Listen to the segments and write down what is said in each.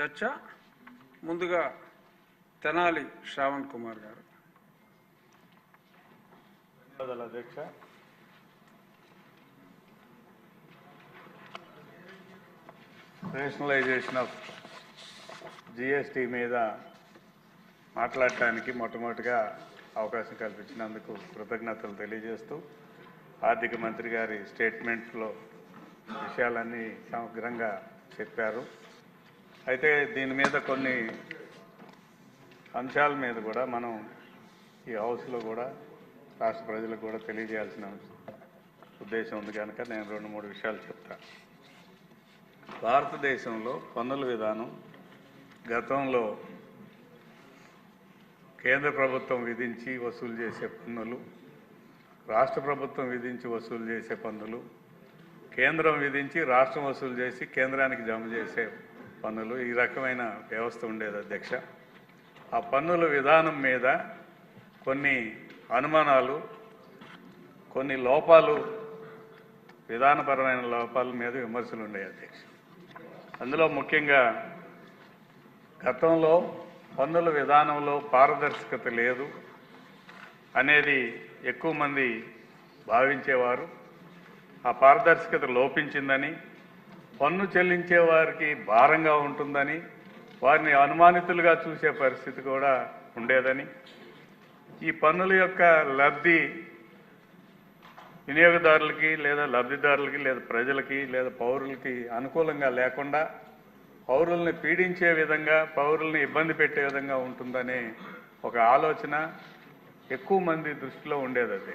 చర్చ ముందుగా తెనాలి శ్రావణ్ కుమార్ గారు. ధన్యవాదాలు అధ్యక్ష. రేషనలైజేషన్ ఆఫ్ జిఎస్టి మీద మాట్లాడటానికి మొట్టమొదటిగా అవకాశం కల్పించినందుకు కృతజ్ఞతలు తెలియజేస్తూ ఆర్థిక మంత్రి గారి స్టేట్మెంట్లో విషయాలన్నీ సమగ్రంగా చెప్పారు. అయితే దీని మీద కొన్ని అంశాల మీద కూడా మనం ఈ హౌస్లో కూడా రాష్ట్ర ప్రజలకు కూడా తెలియజేయాల్సిన ఉద్దేశం ఉంది కనుక నేను రెండు మూడు విషయాలు చెప్తా. భారతదేశంలో పన్నుల విధానం గతంలో కేంద్ర ప్రభుత్వం విధించి వసూలు చేసే పన్నులు రాష్ట్ర ప్రభుత్వం విధించి వసూలు చేసే పన్నులు కేంద్రం విధించి రాష్ట్రం వసూలు చేసి కేంద్రానికి జమ చేసే పన్నులు ఈ రకమైన వ్యవస్థ ఉండేది అధ్యక్ష. ఆ పన్నుల విధానం మీద కొన్ని అనుమానాలు కొన్ని లోపాలు విధానపరమైన లోపాల మీద విమర్శలు ఉన్నాయి అధ్యక్ష. అందులో ముఖ్యంగా గతంలో పన్నుల విధానంలో పారదర్శకత లేదు అనేది ఎక్కువ మంది భావించేవారు. ఆ పారదర్శకత లోపించిందని పన్ను చెల్లించే వారికి భారంగా ఉంటుందని వారిని అనుమానితులుగా చూసే పరిస్థితి కూడా ఉండేదని. ఈ పన్నుల యొక్క లబ్ధి వినియోగదారులకి లేదా లబ్ధిదారులకి లేదా ప్రజలకి లేదా పౌరులకి అనుకూలంగా లేకుండా పౌరుల్ని పీడించే విధంగా పౌరుల్ని ఇబ్బంది పెట్టే విధంగా ఉంటుందనే ఒక ఆలోచన ఎక్కువ మంది దృష్టిలో ఉండేది అది.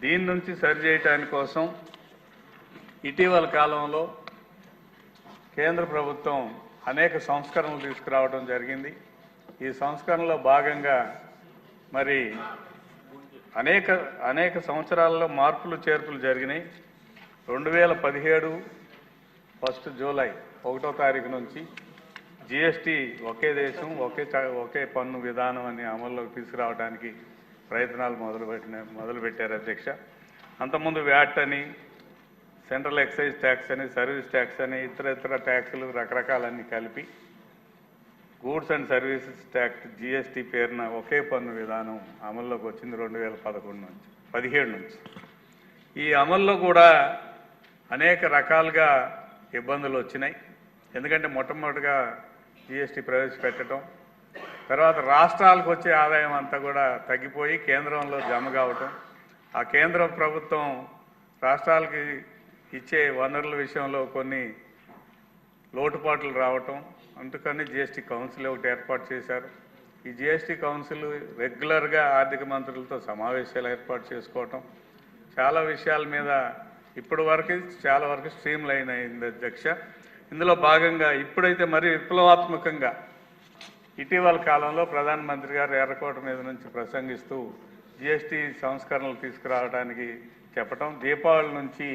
దీని నుంచి సరిచేయటాని కోసం ఇటీవల కాలంలో కేంద్ర ప్రభుత్వం అనేక సంస్కరణలు తీసుకురావడం జరిగింది. ఈ సంస్కరణలో భాగంగా మరి అనేక అనేక సంవత్సరాల్లో మార్పులు చేర్పులు జరిగినాయి. రెండు వేల పదిహేడు ఫస్ట్ జూలై ఒకటో తారీఖు నుంచి జిఎస్టి ఒకే దేశం ఒకే చ- ఒకే పన్ను విధానం అని అమల్లోకి తీసుకురావడానికి ప్రయత్నాలు మొదలుపెట్టిన మొదలుపెట్టారు అధ్యక్ష. అంతకుముందు వ్యాట్ అని సెంట్రల్ ఎక్సైజ్ ట్యాక్స్ అని సర్వీస్ ట్యాక్స్ అని ఇతర ఇతర ట్యాక్సులు రకరకాలన్నీ కలిపి goods and services tax GST పేరున ఒకే పన్ను విధానం అమల్లోకి వచ్చింది రెండు వేల పదకొండు నుంచి పదిహేడు నుంచి. ఈ అమల్లో కూడా అనేక రకాలుగా ఇబ్బందులు వచ్చినాయి. ఎందుకంటే మొట్టమొదటిగా జిఎస్టీ ప్రవేశపెట్టడం తర్వాత రాష్ట్రాలకు వచ్చే ఆదాయం అంతా కూడా తగ్గిపోయి కేంద్రంలో జమ కావటం ఆ కేంద్ర ప్రభుత్వం రాష్ట్రాలకి ఇచ్చే వనరుల విషయంలో కొన్ని లోటుపాట్లు రావటం అందుకని జిఎస్టీ కౌన్సిల్ ఒకటి ఏర్పాటు చేశారు. ఈ జిఎస్టీ కౌన్సిల్ రెగ్యులర్గా ఆర్థిక మంత్రులతో సమావేశాలు ఏర్పాటు చేసుకోవటం చాలా విషయాల మీద ఇప్పటి వరకు చాలా వరకు స్ట్రీమ్ లైన్ అయింది అధ్యక్ష. ఇందులో భాగంగా ఇప్పుడైతే మరి విప్లవాత్మకంగా ఇటీవల కాలంలో ప్రధానమంత్రి గారు ఎర్రకోట మీద నుంచి ప్రసంగిస్తూ జిఎస్టీ సంస్కరణలు తీసుకురావడానికి చెప్పటం దీపావళి నుంచి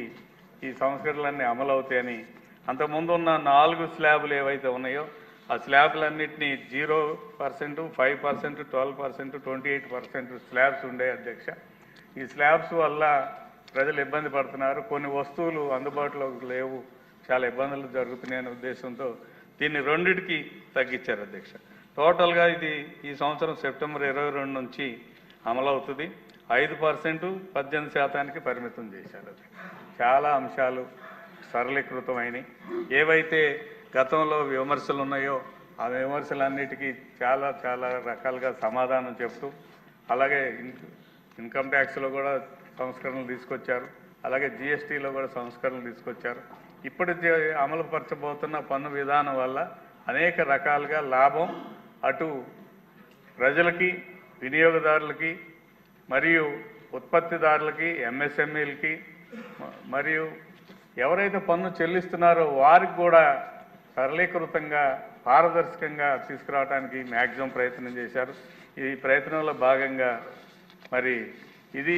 ఈ సంస్కరణలన్నీ అమలవుతాయని అంతకుముందు ఉన్న నాలుగు స్లాబులు ఏవైతే ఉన్నాయో ఆ స్లాబ్లన్నింటినీ zero percent five percent twelve percent twenty eight percent slabs ఉండే అధ్యక్ష. ఈ స్లాబ్స్ వల్ల ప్రజలు ఇబ్బంది పడుతున్నారు. కొన్ని వస్తువులు అందుబాటులోకి లేవు. చాలా ఇబ్బందులు జరుగుతున్నాయనే ఉద్దేశంతో దీన్ని రెండిటికి తగ్గించారు అధ్యక్ష. టోటల్గా ఇది ఈ సంవత్సరం సెప్టెంబర్ ఇరవై రెండు నుంచి అమలవుతుంది. ఐదు పర్సెంట్ పద్దెనిమిది శాతానికి పరిమితం చేశారు అది. చాలా అంశాలు సరళీకృతమైనవి. ఏవైతే గతంలో విమర్శలు ఉన్నాయో ఆ విమర్శలన్నిటికీ చాలా చాలా రకాలుగా సమాధానం చెప్తూ అలాగే ఇన్కమ్ ట్యాక్స్లో కూడా సంస్కరణలు తీసుకొచ్చారు. అలాగే జిఎస్టీలో కూడా సంస్కరణలు తీసుకొచ్చారు. ఇప్పుడు అమలుపరచబోతున్న పన్ను విధానం వల్ల అనేక రకాలుగా లాభం అటు ప్రజలకి వినియోగదారులకి మరియు ఉత్పత్తిదారులకి ఎంఎస్ఎంఈలకి మరియు ఎవరైతే పన్ను చెల్లిస్తున్నారో వారికి కూడా సరళీకృతంగా పారదర్శకంగా తీసుకురావడానికి మ్యాక్సిమం ప్రయత్నం చేశారు. ఈ ప్రయత్నంలో భాగంగా మరి ఇది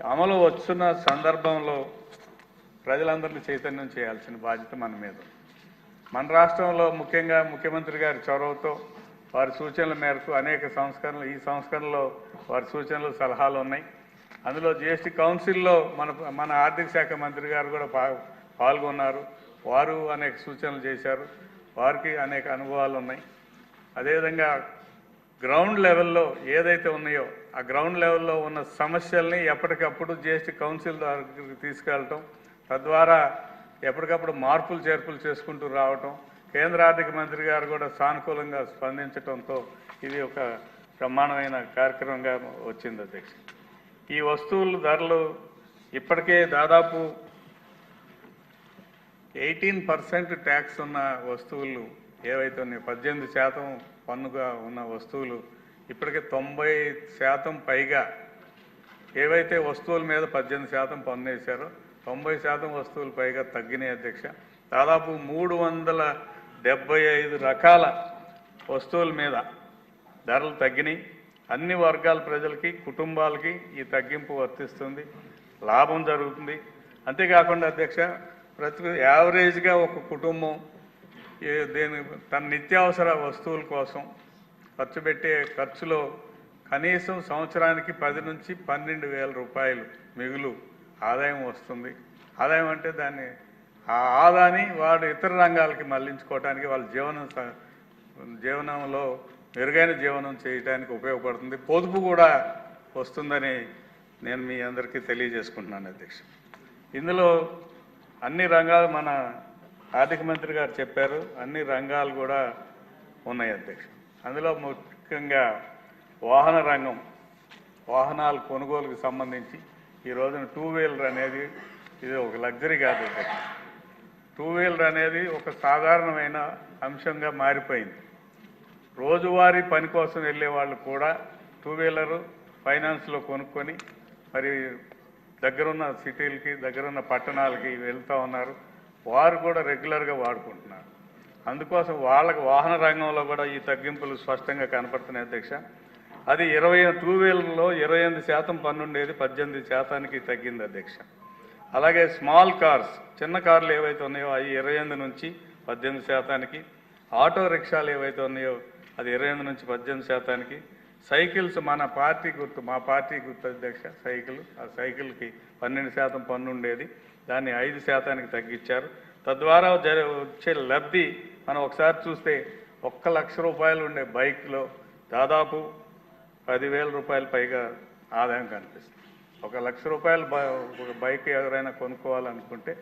అమలు వస్తున్న సందర్భంలో ప్రజలందరినీ చైతన్యం చేయాల్సిన బాధ్యత మన మీద. మన రాష్ట్రంలో ముఖ్యంగా ముఖ్యమంత్రి గారి చొరవతో వారి సూచనల మేరకు అనేక సంస్కరణలు ఈ సంస్కరణలో వారి సూచనలు సలహాలు ఉన్నాయి. అందులో జిఎస్టీ కౌన్సిల్లో మన మన ఆర్థిక శాఖ మంత్రి గారు కూడా పాల్గొన్నారు. వారు అనేక సూచనలు చేశారు. వారికి అనేక అనుభవాలు ఉన్నాయి. అదేవిధంగా గ్రౌండ్ లెవెల్లో ఏదైతే ఉన్నాయో ఆ గ్రౌండ్ లెవెల్లో ఉన్న సమస్యల్ని ఎప్పటికప్పుడు జిఎస్టీ కౌన్సిల్ దగ్గరికి తీసుకెళ్ళటం తద్వారా ఎప్పటికప్పుడు మార్పులు చేర్పులు చేసుకుంటూ రావటం కేంద్ర ఆర్థిక మంత్రి గారు కూడా సానుకూలంగా స్పందించడంతో ఇది ఒక బ్రహ్మాండమైన కార్యక్రమంగా వచ్చింది అధ్యక్ష. ఈ వస్తువుల ధరలు ఇప్పటికే దాదాపు ఎయిటీన్ పర్సెంట్ ట్యాక్స్ ఉన్న వస్తువులు ఏవైతే ఉన్నాయో పద్దెనిమిది శాతం పన్నుగా ఉన్న వస్తువులు ఇప్పటికే తొంభై శాతం పైగా ఏవైతే వస్తువుల మీద పద్దెనిమిది శాతం పన్ను వేశారో తొంభై శాతం వస్తువులు పైగా తగ్గినాయి అధ్యక్ష. దాదాపు మూడు వందల డెబ్బై ఐదు రకాల వస్తువుల మీద ధరలు తగ్గినాయి. అన్ని వర్గాల ప్రజలకి కుటుంబాలకి ఈ తగ్గింపు వర్తిస్తుంది. లాభం జరుగుతుంది. అంతేకాకుండా అధ్యక్ష ప్రతి యావరేజ్గా ఒక కుటుంబం ఏ- దేని తన నిత్యావసర వస్తువుల కోసం ఖర్చు పెట్టే ఖర్చులో కనీసం సంవత్సరానికి పది నుంచి పన్నెండు వేల రూపాయలు మిగులు ఆదాయం వస్తుంది. ఆదాయం అంటే దాన్ని ఆ ఆదాని వాడు ఇతర రంగాలకి మళ్ళించుకోవటానికి వాళ్ళ జీవనం జీవనంలో మెరుగైన జీవనం చేయడానికి ఉపయోగపడుతుంది. పొదుపు కూడా వస్తుందని నేను మీ అందరికీ తెలియజేసుకుంటున్నాను అధ్యక్ష. ఇందులో అన్ని రంగాలు మన ఆర్థిక మంత్రి గారు చెప్పారు. అన్ని రంగాలు కూడా ఉన్నాయి అధ్యక్ష. అందులో ముఖ్యంగా వాహన రంగం వాహనాల కొనుగోలుకు సంబంధించి ఈ రోజున టూ వీలర్ అనేది ఇది ఒక లగ్జరీ కాదు అధ్యక్ష. టూ వీలర్ అనేది ఒక సాధారణమైన అంశంగా మారిపోయింది. రోజువారీ పని కోసం వెళ్ళే వాళ్ళు కూడా టూ వీలరు ఫైనాన్స్లో కొనుక్కొని మరి దగ్గరున్న సిటీలకి దగ్గరున్న పట్టణాలకి వెళ్తూ ఉన్నారు. వారు కూడా రెగ్యులర్గా వాడుకుంటున్నారు. అందుకోసం వాళ్ళకి వాహన రంగంలో కూడా ఈ తగ్గింపులు స్పష్టంగా కనపడుతున్నాయి అధ్యక్ష. అది ఇరవై టూ వీలర్లో ఇరవై ఎనిమిది శాతం పన్నుండేది పద్దెనిమిది శాతానికి తగ్గింది అధ్యక్ష. అలాగే స్మాల్ కార్స్ చిన్న కార్లు ఏవైతే ఉన్నాయో అవి ఇరవై ఎనిమిది నుంచి పద్దెనిమిది శాతానికి ఆటో రిక్షాలు ఏవైతే ఉన్నాయో అది ఇరవై ఎనిమిది నుంచి పద్దెనిమిది శాతానికి సైకిల్స్ మన పార్టీ గుర్తు మా పార్టీ గుర్తు అధ్యక్ష సైకిల్ ఆ సైకిల్కి పన్నెండు శాతం పన్ను ఉండేది దాన్ని ఐదు శాతానికి తగ్గించారు. తద్వారా జరి వచ్చే లబ్ధి మనం ఒకసారి చూస్తే ఒక్క లక్ష రూపాయలు ఉండే బైక్లో దాదాపు పదివేల రూపాయల పైగా ఆదాయం కనిపిస్తుంది. ఒక లక్ష రూపాయలు ఒక బైక్ ఎవరైనా కొనుక్కోవాలనుకుంటే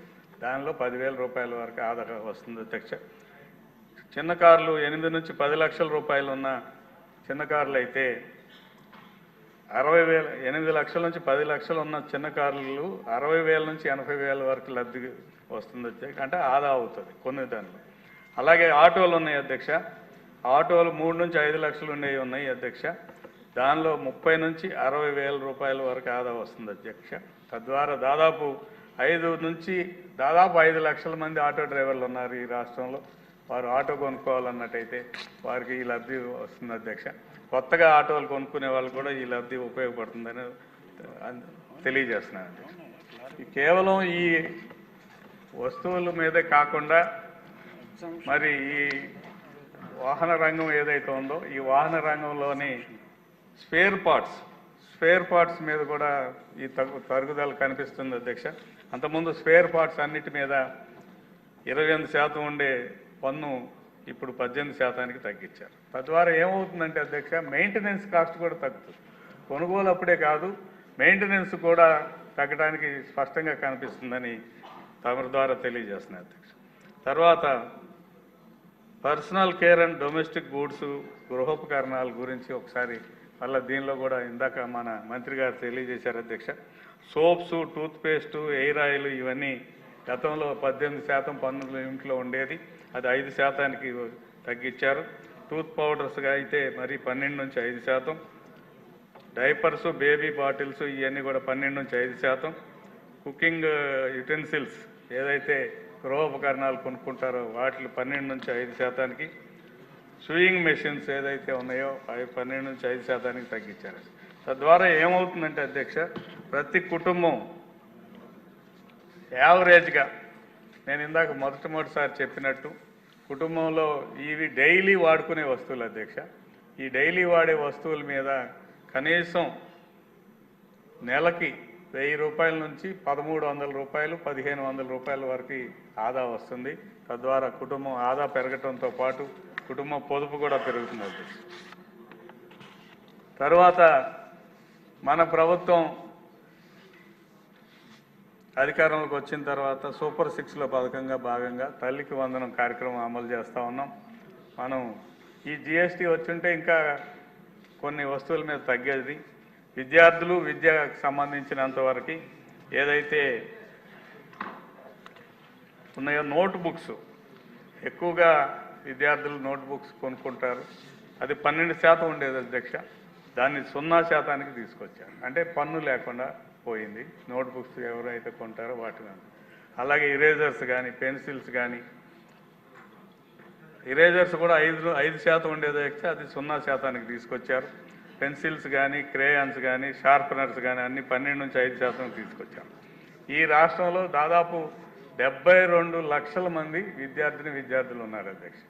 దానిలో పదివేల రూపాయల వరకు ఆదా వస్తుంది. అధ్యక్ష చిన్న కార్లు ఎనిమిది నుంచి పది లక్షల రూపాయలు ఉన్న చిన్న కార్లు అయితే అరవై వేల ఎనిమిది లక్షల నుంచి పది లక్షలు ఉన్న చిన్న కార్లు అరవై వేల నుంచి ఎనభై వేల వరకు లబ్ధి వస్తుంది అధ్యక్ష అంటే ఆదా అవుతుంది కొన్ని దానిలో. అలాగే ఆటోలు ఉన్నాయి అధ్యక్ష. ఆటోలు మూడు నుంచి ఐదు లక్షలు ఉండేవి ఉన్నాయి అధ్యక్ష. దానిలో ముప్పై నుంచి అరవై వేల రూపాయల వరకు ఆదా వస్తుంది అధ్యక్ష. తద్వారా దాదాపు ఐదు నుంచి దాదాపు ఐదు లక్షల మంది ఆటో డ్రైవర్లు ఉన్నారు ఈ రాష్ట్రంలో. వారు ఆటో కొనుక్కోవాలన్నట్టయితే వారికి ఈ లబ్ధి వస్తుంది అధ్యక్ష. కొత్తగా ఆటోలు కొనుక్కునే వాళ్ళు కూడా ఈ లబ్ధి ఉపయోగపడుతుందని తెలియజేస్తున్నాను అధ్యక్ష. కేవలం ఈ వస్తువుల మీదే కాకుండా మరి ఈ వాహన రంగం ఏదైతే ఉందో ఈ వాహన రంగంలోని స్పేర్ పార్ట్స్. స్పేర్ పార్ట్స్ మీద కూడా ఈ తగ్గు తరుగుదల కనిపిస్తుంది అధ్యక్ష. అంతకుముందు స్పేర్ పార్ట్స్ అన్నిటి మీద ఇరవై ఎనిమిది శాతం ఉండే పన్ను ఇప్పుడు పద్దెనిమిది శాతానికి తగ్గించారు. తద్వారా ఏమవుతుందంటే అధ్యక్ష మెయింటెనెన్స్ కాస్ట్ కూడా తగ్గుతుంది. కొనుగోలు అప్పుడే కాదు మెయింటెనెన్స్ కూడా తగ్గడానికి స్పష్టంగా కనిపిస్తుందని తమరి ద్వారా తెలియజేస్తున్నాయి అధ్యక్ష. తర్వాత personal care and domestic goods గృహోపకరణాల గురించి ఒకసారి మళ్ళీ దీనిలో కూడా ఇందాక మన మంత్రి గారు తెలియజేశారు అధ్యక్ష. సోప్స్ టూత్పేస్టు ఎయిర్ ఆయిల్ ఇవన్నీ గతంలో పద్దెనిమిది శాతం పన్నుల ఇంట్లో ఉండేది. అది ఐదు శాతానికి తగ్గించారు. టూత్ పౌడర్స్గా అయితే మరి పన్నెండు నుంచి ఐదు శాతం. డైపర్స్ బేబీ బాటిల్స్ ఇవన్నీ కూడా పన్నెండు నుంచి ఐదు శాతం. కుకింగ్ యుటెన్సిల్స్ ఏదైతే గృహోపకరణాలు కొనుక్కుంటారో వాటిని పన్నెండు నుంచి ఐదు శాతానికి సూయింగ్ మెషిన్స్ ఏదైతే ఉన్నాయో అవి పన్నెండు నుంచి ఐదు శాతానికి తగ్గించారు. తద్వారా ఏమవుతుందంటే అధ్యక్ష ప్రతి కుటుంబం యావరేజ్గా నేను ఇందాక మొదటిమొదటిసారి చెప్పినట్టు కుటుంబంలో ఇవి డైలీ వాడుకునే వస్తువులు అధ్యక్ష. ఈ డైలీ వాడే వస్తువుల మీద కనీసం నెలకి వెయ్యి రూపాయల నుంచి పదమూడు వందల రూపాయలు పదిహేను వందల రూపాయల వరకు ఆదా వస్తుంది. తద్వారా కుటుంబం ఆదా పెరగటంతో పాటు కుటుంబ పొదుపు కూడా పెరుగుతుంది అధ్యక్ష తర్వాత మన ప్రభుత్వం అధికారంలోకి వచ్చిన తర్వాత సూపర్ సిక్స్లో పథకంగా భాగంగా తల్లికి వందనం కార్యక్రమం అమలు చేస్తూ ఉన్నాం. మనం ఈ జిఎస్టీ వచ్చుంటే ఇంకా కొన్ని వస్తువుల మీద తగ్గేది. విద్యార్థులు విద్యకు సంబంధించినంతవరకు ఏదైతే ఉన్నాయో నోట్ బుక్స్ ఎక్కువగా విద్యార్థులు నోట్ బుక్స్ కొనుక్కుంటారు. అది పన్నెండు శాతం ఉండేది అధ్యక్ష. దాన్ని సున్నా శాతానికి తీసుకొచ్చారు. అంటే పన్ను లేకుండా పోయింది. నోట్బుక్స్ ఎవరైతే కొంటారో వాటిని అలాగే ఇరేజర్స్ కానీ పెన్సిల్స్ కానీ ఇరేజర్స్ కూడా ఐదు ఐదు శాతం ఉండేది అధ్యక్ష. అది సున్నా శాతానికి తీసుకొచ్చారు. పెన్సిల్స్ కానీ క్రేయాన్స్ కానీ షార్పనర్స్ కానీ అన్ని పన్నెండు నుంచి ఐదు శాతం తీసుకొచ్చారు. ఈ రాష్ట్రంలో దాదాపు డెబ్బై రెండు లక్షల మంది విద్యార్థిని విద్యార్థులు ఉన్నారు అధ్యక్ష.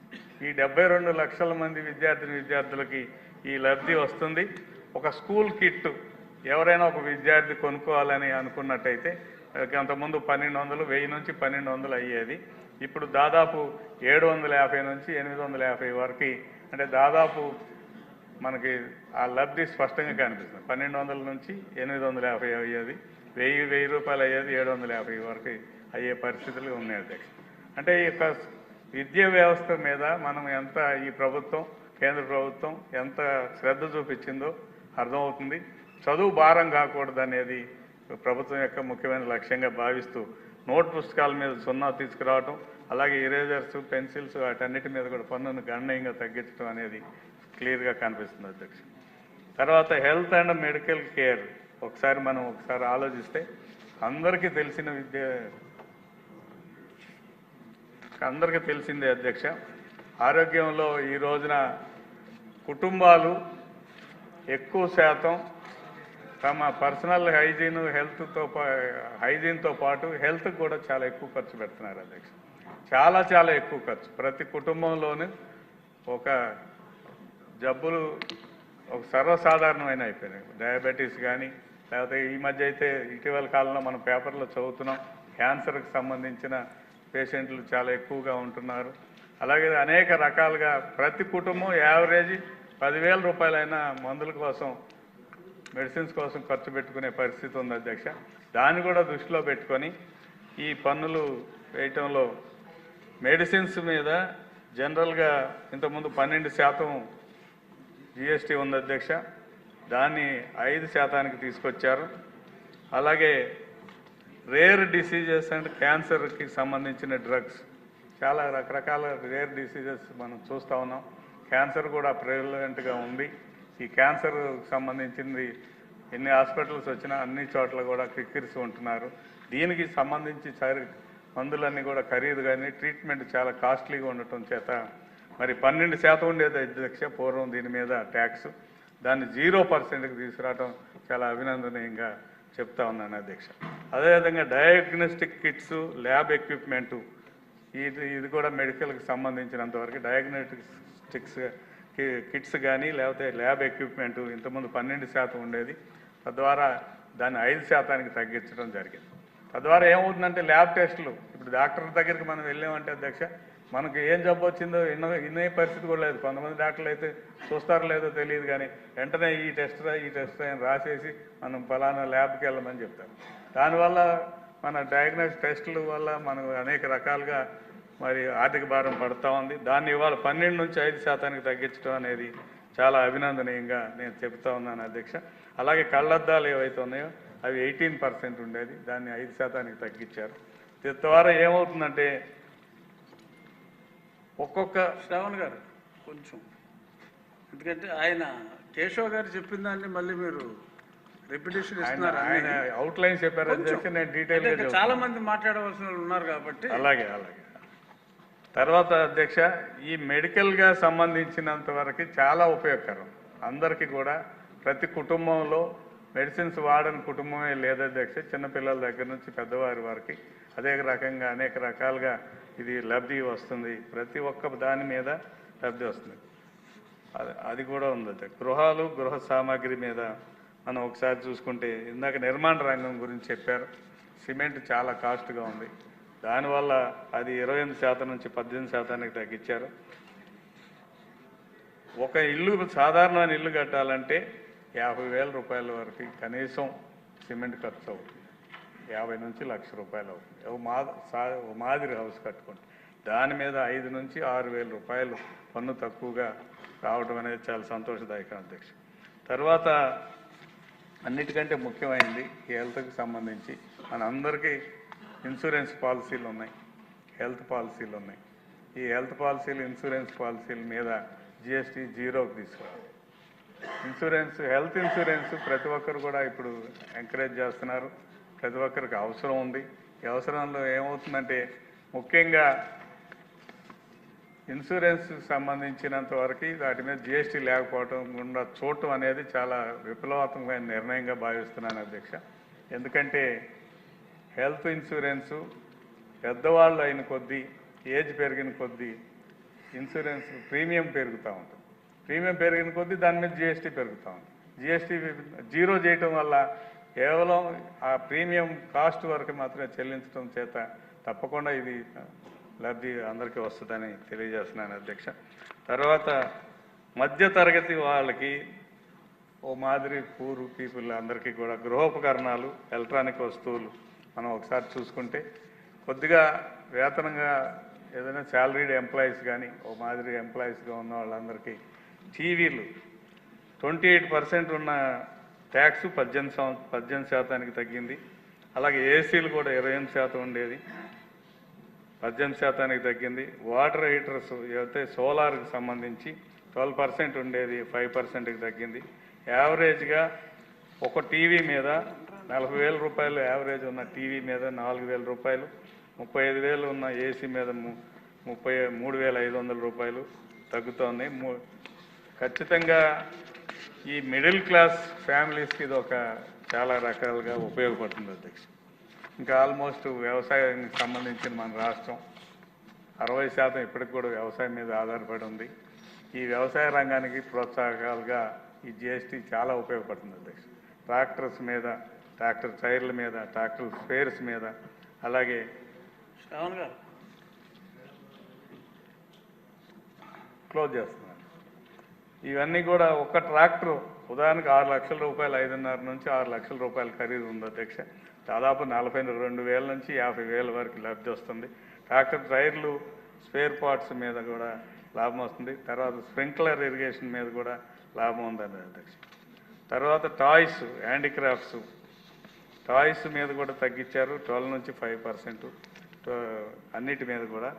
ఈ డెబ్బై రెండు లక్షల మంది విద్యార్థిని విద్యార్థులకి ఈ లబ్ధి వస్తుంది. ఒక స్కూల్ కిట్ ఎవరైనా ఒక విద్యార్థి కొనుక్కోవాలని అనుకున్నట్టయితే అంతకుముందు పన్నెండు వందలు వెయ్యి నుంచి పన్నెండు వందలు అయ్యేది. ఇప్పుడు దాదాపు ఏడు వందల యాభై నుంచి ఎనిమిది వందల యాభై వరకు అంటే దాదాపు మనకి ఆ లబ్ధి స్పష్టంగా కనిపిస్తుంది. పన్నెండు వందల నుంచి ఎనిమిది వందల యాభై అయ్యేది. వెయ్యి వెయ్యి రూపాయలు అయ్యేది ఏడు వందల యాభై వరకు. అయ్యే పరిస్థితులు ఉన్నాయి అధ్యక్ష. అంటే ఈ యొక్క విద్యా వ్యవస్థ మీద మనం ఎంత ఈ ప్రభుత్వం కేంద్ర ప్రభుత్వం ఎంత శ్రద్ధ చూపించిందో అర్థమవుతుంది. చదువు భారం కాకూడదు అనేది ప్రభుత్వం యొక్క ముఖ్యమైన లక్ష్యంగా భావిస్తూ నోట్ పుస్తకాల మీద సున్నా తీసుకురావటం అలాగే ఇరేజర్స్ పెన్సిల్స్ వాటన్నిటి మీద కూడా పన్నును గణనీయంగా తగ్గించడం అనేది క్లియర్గా కనిపిస్తుంది అధ్యక్ష. తర్వాత హెల్త్ అండ్ మెడికల్ కేర్ ఒకసారి మనం ఒకసారి ఆలోచిస్తే అందరికీ తెలిసిన విద్య అందరికీ తెలిసిందే అధ్యక్ష. ఆరోగ్యంలో ఈ రోజున కుటుంబాలు ఎక్కువ శాతం తమ పర్సనల్ హైజీన్ హెల్త్తో హైజీన్తో పాటు హెల్త్ కూడా చాలా ఎక్కువ ఖర్చు పెడుతున్నారు అధ్యక్ష. చాలా చాలా ఎక్కువ ఖర్చు. ప్రతి కుటుంబంలోనూ ఒక జబ్బులు ఒక సర్వసాధారణమైన అయిపోయినాయి. డయాబెటీస్ కానీ లేకపోతే ఈ మధ్య అయితే ఇటీవల కాలంలో మనం పేపర్లో చదువుతున్నాం క్యాన్సర్కి సంబంధించిన పేషెంట్లు చాలా ఎక్కువగా ఉంటున్నారు. అలాగే అనేక రకాలుగా ప్రతి కుటుంబం యావరేజ్ పదివేల రూపాయలైన మందుల కోసం మెడిసిన్స్ కోసం ఖర్చు పెట్టుకునే పరిస్థితి ఉంది అధ్యక్ష. దాన్ని కూడా దృష్టిలో పెట్టుకొని ఈ పన్నులు వేయటంలో మెడిసిన్స్ మీద జనరల్గా ఇంతకుముందు పన్నెండు శాతం జిఎస్టీ ఉంది అధ్యక్ష. దాన్ని ఐదు శాతానికి తీసుకొచ్చారు. అలాగే రేర్ డిసీజెస్ అండ్ క్యాన్సర్కి సంబంధించిన డ్రగ్స్ చాలా రకరకాల రేర్ డిసీజెస్ మనం చూస్తూ ఉన్నాం. క్యాన్సర్ కూడా ప్రెవిలెంట్గా ఉంది. ఈ క్యాన్సర్ సంబంధించింది ఎన్ని హాస్పిటల్స్ వచ్చినా అన్ని చోట్ల కూడా కిక్కిరిసి ఉంటున్నారు. దీనికి సంబంధించి సరి మందులన్నీ కూడా ఖరీదు కానీ ట్రీట్మెంట్ చాలా కాస్ట్లీగా ఉండటం చేత మరి పన్నెండు శాతం ఉండేది అధ్యక్ష పూర్వం దీని మీద ట్యాక్స్ దాన్ని జీరో పర్సెంట్కి తీసుకురావడం చాలా అభినందనీయంగా చెప్తా ఉన్నాను అధ్యక్ష. అదేవిధంగా డయాగ్నోస్టిక్ కిట్స్ ల్యాబ్ ఎక్విప్మెంటు ఇది ఇది కూడా మెడికల్కి సంబంధించినంతవరకు డయాగ్నోస్టిక్స్ కిట్స్ కానీ లేకపోతే ల్యాబ్ ఎక్విప్మెంట్ ఇంతకుముందు పన్నెండు శాతం ఉండేది. తద్వారా దాన్ని ఐదు శాతానికి తగ్గించడం జరిగింది. తద్వారా ఏమవుతుందంటే ల్యాబ్ టెస్టులు ఇప్పుడు డాక్టర్ దగ్గరికి మనం వెళ్ళామంటే అధ్యక్ష మనకు ఏం జబ్బు వచ్చిందో ఇన్న ఇన్నే పరిస్థితి కూడా లేదు. కొంతమంది డాక్టర్లు అయితే చూస్తారో లేదో తెలియదు కానీ వెంటనే ఈ టెస్ట్ రా ఈ టెస్ట్ రా అని రాసేసి మనం ఫలానా ల్యాబ్కి వెళ్ళమని చెప్తారు. దానివల్ల మన డయాగ్నోస్ టెస్టుల వల్ల మనం అనేక రకాలుగా మరి ఆర్థిక భారం పడుతూ ఉంది. దాన్ని ఇవాళ పన్నెండు నుంచి ఐదు శాతానికి తగ్గించడం అనేది చాలా అభినందనీయంగా నేను చెప్తా ఉన్నాను అధ్యక్ష. అలాగే కళ్ళద్దాలు ఏవైతే ఉన్నాయో అవి ఎయిటీన్ పర్సెంట్ ఉండేది. దాన్ని ఐదు శాతానికి తగ్గించారు. తద్వారా ఏమవుతుందంటే ఒక్కొక్క శ్రావణ్ గారు కొంచెం. ఎందుకంటే ఆయన కేశవ్ గారు చెప్పిన దాన్ని మళ్ళీ మీరు రిపిటేషన్ ఇస్తున్నారు? ఆయన అవుట్ లైన్ చెప్పారు నేను డీటెయిల్గా అంటే చాలా మంది మాట్లాడవలసిన వాళ్ళు ఉన్నారు కాబట్టి. అలాగే అలాగే. తర్వాత అధ్యక్ష ఈ మెడికల్గా సంబంధించినంత వరకు చాలా ఉపయోగకరం. అందరికీ కూడా ప్రతి కుటుంబంలో మెడిసిన్స్ వాడని కుటుంబమే లేదు అధ్యక్ష. చిన్నపిల్లల దగ్గర నుంచి పెద్దవారి వరకు అదే రకంగా అనేక రకాలుగా ఇది లబ్ధి వస్తుంది. ప్రతి ఒక్క దాని మీద లబ్ధి వస్తుంది. అది అది కూడా ఉంది గృహాలు గృహ సామాగ్రి మీద మనం ఒకసారి చూసుకుంటే ఇందాక నిర్మాణ రంగం గురించి చెప్పారు. సిమెంట్ చాలా కాస్ట్గా ఉంది. దానివల్ల అది ఇరవై ఎనిమిది శాతం నుంచి పద్దెనిమిది శాతానికి తగ్గించారు. ఒక ఇల్లు సాధారణమైన ఇల్లు కట్టాలంటే యాభై వేల రూపాయల వరకు కనీసం సిమెంట్ ఖర్చు అవుతుంది. యాభై నుంచి లక్ష రూపాయలు అవుతుంది. మా మాదిరి హౌస్ కట్టుకుంటే దాని మీద ఐదు నుంచి ఆరు వేల రూపాయలు పన్ను తక్కువగా రావడం అనేది చాలా సంతోషదాయకం అధ్యక్ష. తర్వాత అన్నిటికంటే ముఖ్యమైనది ఈ హెల్త్కి సంబంధించి మన అందరికీ ఇన్సూరెన్స్ పాలసీలు ఉన్నాయి. హెల్త్ పాలసీలు ఉన్నాయి. ఈ హెల్త్ పాలసీలు ఇన్సూరెన్స్ పాలసీల మీద జిఎస్టీ జీరోకి తీసుకురావాలి ఇన్సూరెన్స్ హెల్త్ ఇన్సూరెన్స్ ప్రతి ఒక్కరు కూడా ఇప్పుడు ఎంకరేజ్ చేస్తున్నారు. ప్రతి ఒక్కరికి అవసరం ఉంది. ఈ అవసరంలో ఏమవుతుందంటే ముఖ్యంగా ఇన్సూరెన్స్ సంబంధించినంత వరకు వాటి మీద జిఎస్టీ లేకపోవటం గుండా చూడటం అనేది చాలా విప్లవాత్మకమైన నిర్ణయంగా భావిస్తున్నాను అధ్యక్ష. ఎందుకంటే హెల్త్ ఇన్సూరెన్సు పెద్దవాళ్ళు అయిన కొద్దీ ఏజ్ పెరిగిన కొద్దీ ఇన్సూరెన్స్ ప్రీమియం పెరుగుతూ ఉంటుంది. ప్రీమియం పెరిగిన కొద్దీ దాని మీద జిఎస్టీ పెరుగుతూ ఉంది జిఎస్టీ జీరో చేయటం వల్ల కేవలం ఆ ప్రీమియం కాస్ట్ వరకు మాత్రమే చెల్లించడం చేత తప్పకుండా ఇది లబ్ధి అందరికీ వస్తుందని తెలియజేస్తున్నాను అధ్యక్ష. తర్వాత మధ్య తరగతి వాళ్ళకి ఓ మాదిరి పూర్ పీపుల్ అందరికీ కూడా గృహోపకరణాలు ఎలక్ట్రానిక్ వస్తువులు మనం ఒకసారి చూసుకుంటే కొద్దిగా వేతనంగా ఏదైనా శాలరీడ్ ఎంప్లాయీస్ కానీ ఓ మాదిరి ఎంప్లాయీస్గా ఉన్న వాళ్ళందరికీ టీవీలు ట్వంటీ ఎయిట్ పర్సెంట్ ఉన్న ట్యాక్స్ పద్దెనిమిది సంవ పద్దెనిమిది శాతానికి తగ్గింది. అలాగే ఏసీలు కూడా ఇరవై ఎనిమిది శాతం ఉండేది. పద్దెనిమిది శాతానికి తగ్గింది. వాటర్ హీటర్స్ అయితే సోలార్కి సంబంధించి ట్వెల్వ్ పర్సెంట్ ఉండేది ఫైవ్ పర్సెంట్కి తగ్గింది. యావరేజ్గా ఒక టీవీ మీద నలభై వేల రూపాయలు యావరేజ్ ఉన్న టీవీ మీద నాలుగు వేల రూపాయలు ముప్పై ఐదు వేలు ఉన్న ఏసీ మీద ము- ముప్పై మూడు వేల ఐదు వందల రూపాయలు తగ్గుతోంది. ము- ఖచ్చితంగా ఈ మిడిల్ క్లాస్ ఫ్యామిలీస్కి ఇది ఒక చాలా రకాలుగా ఉపయోగపడుతుంది అధ్యక్ష. ఇంకా ఆల్మోస్ట్ వ్యవసాయానికి సంబంధించిన మన రాష్ట్రం అరవై శాతం ఇప్పటికి కూడా వ్యవసాయం మీద ఆధారపడి ఉంది. ఈ వ్యవసాయ రంగానికి ప్రోత్సాహకాలుగా ఈ జిఎస్టీ చాలా ఉపయోగపడుతుంది అధ్యక్ష. ట్రాక్టర్స్ మీద ట్రాక్టర్ టైర్ల మీద ట్రాక్టర్ స్పేర్స్ మీద అలాగే శ్రావణ్ గారు. క్లోజ్ చేస్తున్నాను. ఇవన్నీ కూడా ఒక ట్రాక్టర్ ఉదాహరణకు ఆరు లక్షల రూపాయలు ఐదున్నర నుంచి ఆరు లక్షల రూపాయల ఖరీదు ఉంది అధ్యక్ష. దాదాపు నలభై రెండు వేల నుంచి యాభై వేల వరకు లబ్ధి వస్తుంది. ట్రాక్టర్ టైర్లు స్పేర్ పార్ట్స్ మీద కూడా లాభం వస్తుంది. తర్వాత స్ప్రింక్లర్ ఇరిగేషన్ మీద కూడా లాభం ఉందండి అధ్యక్ష. తర్వాత టాయ్స్ హ్యాండిక్రాఫ్ట్స్. టాయ్స్ మీద కూడా తగ్గించారు. ట్వెల్వ్ నుంచి ఫైవ్ పర్సెంట్. అన్నిటి మీద కూడా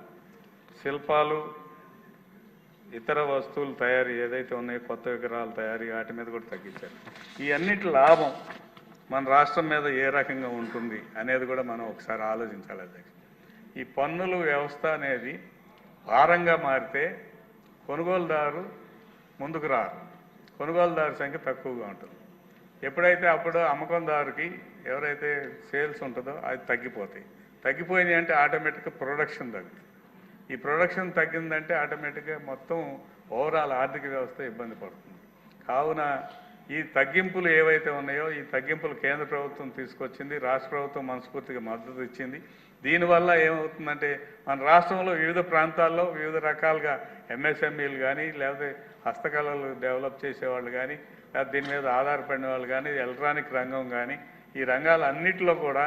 శిల్పాలు ఇతర వస్తువులు తయారీ ఏదైతే ఉన్నాయో కొత్త విగ్రహాలు తయారీ వాటి మీద కూడా తగ్గించారు. ఈ లాభం మన రాష్ట్రం మీద ఏ రకంగా ఉంటుంది అనేది కూడా మనం ఒకసారి ఆలోచించాలి అధ్యక్ష. ఈ పన్నుల వ్యవస్థ అనేది భారంగా మారితే కొనుగోలుదారు ముందుకు రారు. కొనుగోలుదారు సంఖ్య తక్కువగా ఉంటుంది. ఎప్పుడైతే అప్పుడు అమ్మకందారుకి ఎవరైతే సేల్స్ ఉంటుందో అది తగ్గిపోతాయి. తగ్గిపోయినాయి అంటే ఆటోమేటిక్గా ప్రొడక్షన్ తగ్గుతుంది. ఈ ప్రొడక్షన్ తగ్గిందంటే ఆటోమేటిక్గా మొత్తం ఓవరాల్ ఆర్థిక వ్యవస్థ ఇబ్బంది పడుతుంది. కావున ఈ తగ్గింపులు ఏవైతే ఉన్నాయో ఈ తగ్గింపులు కేంద్ర ప్రభుత్వం తీసుకొచ్చింది రాష్ట్ర ప్రభుత్వం మనస్ఫూర్తిగా మద్దతు ఇచ్చింది. దీనివల్ల ఏమవుతుందంటే మన రాష్ట్రంలో వివిధ ప్రాంతాల్లో వివిధ రకాలుగా ఎంఎస్ఎంఈలు కానీ లేకపోతే హస్తకళలు డెవలప్ చేసేవాళ్ళు కానీ లేకపోతే దీని మీద ఆధారపడిన వాళ్ళు కానీ ఎలక్ట్రానిక్ రంగం కానీ ఈ రంగాలన్నింటిలో కూడా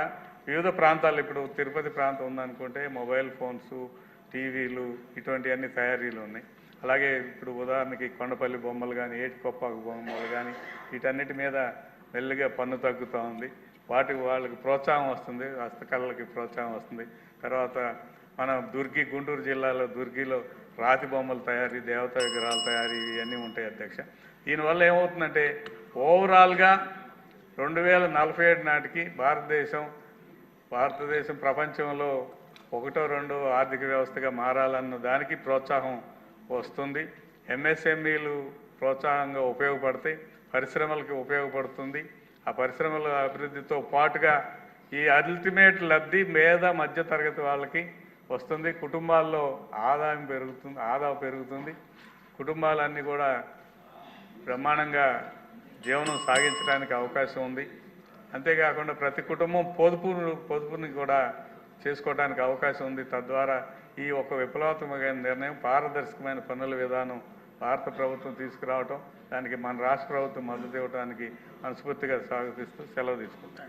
వివిధ ప్రాంతాలు ఇప్పుడు తిరుపతి ప్రాంతం ఉందనుకుంటే మొబైల్ ఫోన్స్ టీవీలు ఇటువంటివన్నీ తయారీలు ఉన్నాయి. అలాగే ఇప్పుడు ఉదాహరణకి కొండపల్లి బొమ్మలు కానీ ఏటికొప్పాకు బొమ్మలు కానీ వీటన్నిటి మీద మెల్లిగా పన్ను తగ్గుతూ ఉంది. వాటికి వాళ్ళకి ప్రోత్సాహం వస్తుంది హస్తకళలకి ప్రోత్సాహం వస్తుంది. తర్వాత మన దుర్గి గుంటూరు జిల్లాలో దుర్గిలో రాతి బొమ్మల తయారీ దేవతా విగ్రహాల తయారీ ఇవన్నీ ఉంటాయి అధ్యక్ష. దీనివల్ల ఏమవుతుందంటే ఓవరాల్గా రెండు వేల నలభై ఏడు నాటికి భారతదేశం భారతదేశం ప్రపంచంలో ఒకటో రెండో ఆర్థిక వ్యవస్థగా మారాలన్న దానికి ప్రోత్సాహం వస్తుంది. ఎంఎస్ఎంఈలు ప్రోత్సాహంగా ఉపయోగపడతాయి పరిశ్రమలకు ఉపయోగపడుతుంది. ఆ పరిశ్రమల అభివృద్ధితో పాటుగా ఈ అల్టిమేట్ లబ్ధి మేధ మధ్య తరగతి వాళ్ళకి వస్తుంది. కుటుంబాల్లో ఆదాయం పెరుగుతుంది ఆదా పెరుగుతుంది. కుటుంబాలన్నీ కూడా బ్రహ్మాండంగా జీవనం సాగించడానికి అవకాశం ఉంది. అంతేకాకుండా ప్రతి కుటుంబం పొదుపు పొదుపుని కూడా చేసుకోవడానికి అవకాశం ఉంది. తద్వారా ఈ ఒక విప్లవాత్మకమైన నిర్ణయం పారదర్శకమైన పన్నుల విధానం భారత ప్రభుత్వం తీసుకురావటం దానికి మన రాష్ట్ర ప్రభుత్వం మద్దతు ఇవ్వడానికి మనస్ఫూర్తిగా స్వాగతిస్తూ సెలవు తీసుకుంటాం